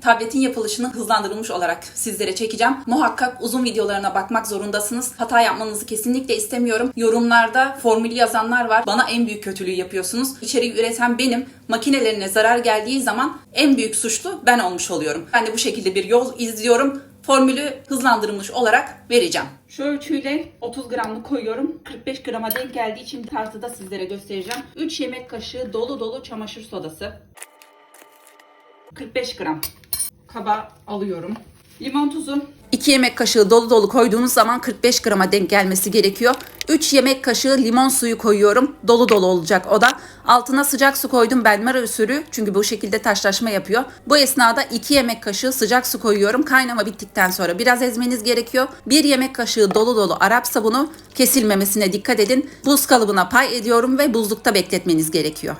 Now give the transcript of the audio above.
tabletin yapılışını hızlandırılmış olarak sizlere çekeceğim. Muhakkak uzun videolarına bakmak zorundasınız. Hata yapmanızı kesinlikle istemiyorum. Yorumlarda formülü yazanlar var. Bana en büyük kötülüğü yapıyorsunuz. İçeriği üreten benim. Makinelerine zarar geldiği zaman en büyük suçlu ben olmuş oluyorum. Ben de bu şekilde bir yol izliyorum. Formülü hızlandırılmış olarak vereceğim. Şu ölçüyle 30 gramlık koyuyorum. 45 grama denk geldiği için tartıda sizlere göstereceğim. 3 yemek kaşığı dolu dolu çamaşır sodası. 45 gram kaba alıyorum. Limon tuzu. 2 yemek kaşığı dolu dolu koyduğunuz zaman 45 grama denk gelmesi gerekiyor. 3 yemek kaşığı limon suyu koyuyorum. Dolu dolu olacak o da. Altına sıcak su koydum benmari usulü. Çünkü bu şekilde taşlaşma yapıyor. Bu esnada 2 yemek kaşığı sıcak su koyuyorum. Kaynama bittikten sonra biraz ezmeniz gerekiyor. 1 yemek kaşığı dolu dolu Arap sabunu kesilmemesine dikkat edin. Buz kalıbına pay ediyorum ve buzlukta bekletmeniz gerekiyor.